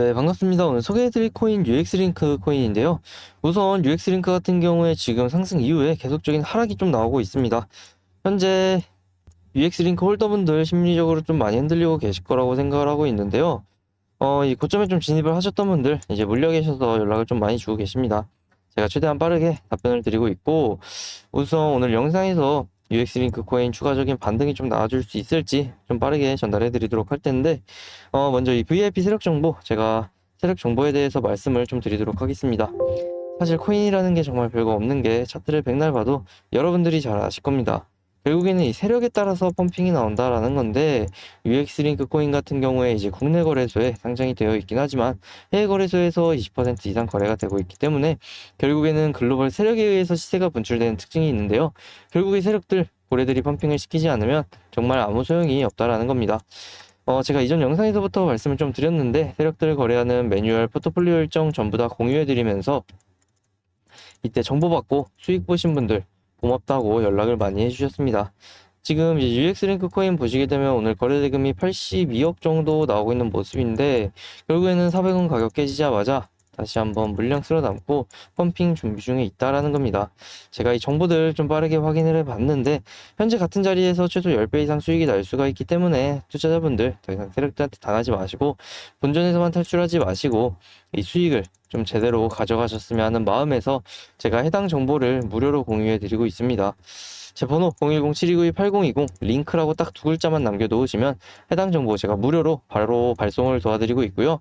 네, 반갑습니다. 오늘 소개해드릴 코인 UX링크 코인인데요. 우선 UX링크 같은 경우에 지금 상승 이후에 계속적인 하락이 좀 나오고 있습니다. 현재 UX링크 홀더분들 심리적으로 좀 많이 흔들리고 계실 거라고 생각을 하고 있는데요. 어, 이 고점에 좀 진입을 하셨던 분들 이제 물려 계셔서 연락을 좀 많이 주고 계십니다. 제가 최대한 빠르게 답변을 드리고 있고 우선 오늘 영상에서 UX링크 코인 추가적인 반등이 좀 나와줄 수 있을지 좀 빠르게 전달해 드리도록 할 텐데 어, 먼저 이 VIP 세력 정보 제가 세력 정보에 대해서 말씀을 좀 드리도록 하겠습니다. 사실 코인이라는 게 정말 별거 없는 게 차트를 백날 봐도 여러분들이 잘 아실 겁니다. 결국에는 이 세력에 따라서 펌핑이 나온다라는 건데 UX링크 코인 같은 경우에 이제 국내 거래소에 상장이 되어 있긴 하지만 해외 거래소에서 20% 이상 거래가 되고 있기 때문에 결국에는 글로벌 세력에 의해서 시세가 분출되는 특징이 있는데요. 결국 이 세력들 고래들이 펌핑을 시키지 않으면 정말 아무 소용이 없다라는 겁니다. 어, 제가 이전 영상에서부터 말씀을 좀 드렸는데 세력들 거래하는 매뉴얼 포트폴리오 일정 전부 다 공유해 드리면서 이때 정보 받고 수익 보신 분들 고맙다고 연락을 많이 해주셨습니다. 지금 UX링크 코인 보시게 되면 오늘 거래 대금이 82억 정도 나오고 있는 모습인데 결국에는 400원 가격 깨지자마자 다시 한번 물량 쓸어 담고 펌핑 준비 중에 있다라는 겁니다. 제가 이 정보들 좀 빠르게 확인을 해 봤는데 현재 같은 자리에서 최소 10배 이상 수익이 날 수가 있기 때문에 투자자분들 더 이상 세력들한테 당하지 마시고 본전에서만 탈출하지 마시고 이 수익을 좀 제대로 가져가셨으면 하는 마음에서 제가 해당 정보를 무료로 공유해 드리고 있습니다. 제 번호 010-7292-8020 링크라고 딱 두 글자만 남겨놓으시면 해당 정보 제가 무료로 바로 발송을 도와드리고 있고요.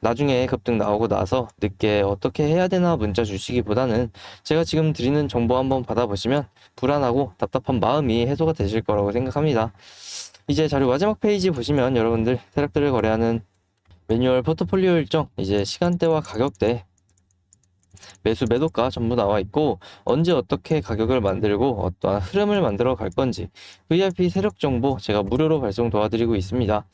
나중에 급등 나오고 나서 늦게 어떻게 해야 되나 문자 주시기보다는 제가 지금 드리는 정보 한번 받아보시면 불안하고 답답한 마음이 해소가 되실 거라고 생각합니다. 이제 자료 마지막 페이지 보시면 여러분들 세력들을 거래하는 매뉴얼 포트폴리오 일정, 이제 시간대와 가격대, 매수 매도가 전부 나와 있고 언제 어떻게 가격을 만들고 어떠한 흐름을 만들어 갈 건지 VIP 세력 정보 제가 무료로 발송 도와드리고 있습니다.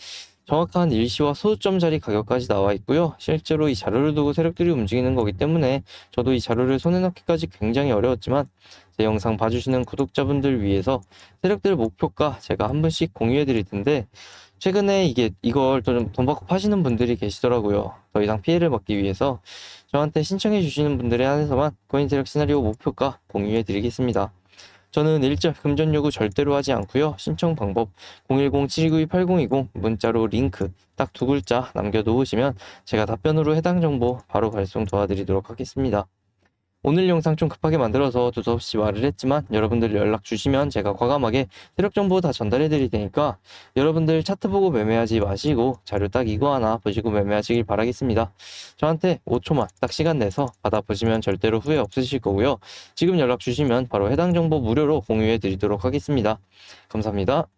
정확한 일시와 소수점 자리 가격까지 나와 있고요. 실제로 이 자료를 두고 세력들이 움직이는 거기 때문에 저도 이 자료를 손에 넣기까지 굉장히 어려웠지만 제 영상 봐주시는 구독자분들 위해서 세력들 목표가 제가 한 분씩 공유해 드릴 텐데 최근에 이게 이걸 좀 돈 받고 파시는 분들이 계시더라고요. 더 이상 피해를 받기 위해서 저한테 신청해 주시는 분들에 한해서만 코인 세력 시나리오 목표가 공유해 드리겠습니다. 저는 일절 금전 요구 절대로 하지 않고요. 신청 방법 010-7292-8020 문자로 링크 딱 두 글자 남겨 놓으시면 제가 답변으로 해당 정보 바로 발송 도와드리도록 하겠습니다. 오늘 영상 좀 급하게 만들어서 두서없이 말을 했지만 여러분들 연락 주시면 제가 과감하게 세력 정보 다 전달해 드릴 테니까 여러분들 차트 보고 매매하지 마시고 자료 딱 이거 하나 보시고 매매하시길 바라겠습니다. 저한테 5초만 딱 시간 내서 받아보시면 절대로 후회 없으실 거고요. 지금 연락 주시면 바로 해당 정보 무료로 공유해 드리도록 하겠습니다. 감사합니다.